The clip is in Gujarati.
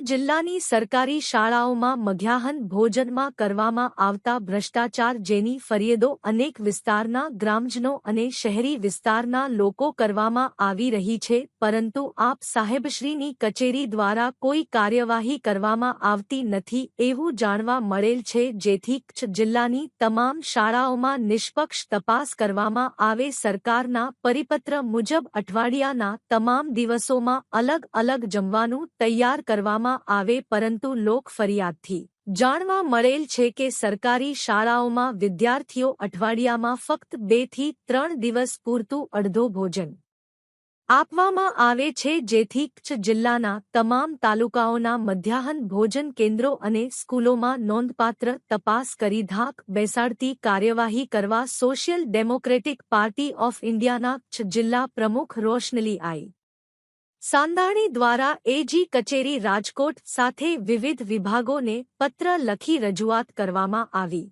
જિલ્લાની સરકારી શાળાઓમાં મધ્યાહન ભોજનમાં કરવામાં આવતા ભ્રષ્ટાચાર જેની ફરિયાદો અનેક વિસ્તારના ગ્રામજનો અને શહેરી વિસ્તારના લોકો કરવામાં આવી રહી છે, પરંતુ આપ સાહેબશ્રીની કચેરી દ્વારા કોઈ કાર્યવાહી કરવામાં આવતી નથી એવું જાણવા મળેલ છે, જેથી કચ્છ જિલ્લાની તમામ શાળાઓમાં નિષ્પક્ષ તપાસ કરવામાં આવે. સરકારના પરિપત્ર મુજબ અઠવાડિયાના તમામ દિવસોમાં અલગ અલગ જમવાનું તૈયાર કરવામાં આવે પરંતુ લોક ફરિયાદથી. જાણવા મળેલ છે કે સરકારી શાળાઓમાં વિદ્યાર્થીઓ અઠવાડિયામાં ફક્ત બેથી ત્રણ દિવસ પૂરતું અડધો ભોજન આપવામાં આવે છે, જેથી કચ્છ જિલ્લાના તમામ તાલુકાઓના મધ્યાહન ભોજન કેન્દ્રો અને સ્કૂલોમાં નોંધપાત્ર તપાસ કરી ધાક બેસાડતી કાર્યવાહી કરવા સોશિયલ ડેમોક્રેટિક પાર્ટી ઓફ ઇન્ડિયાના કચ્છ જિલ્લા પ્રમુખ રોશનલી આઈ. સાંદાણી દ્વારા એજી કચેરી રાજકોટ સાથે વિવિધ વિભાગોને પત્ર લખી રજૂઆત કરવામાં આવી.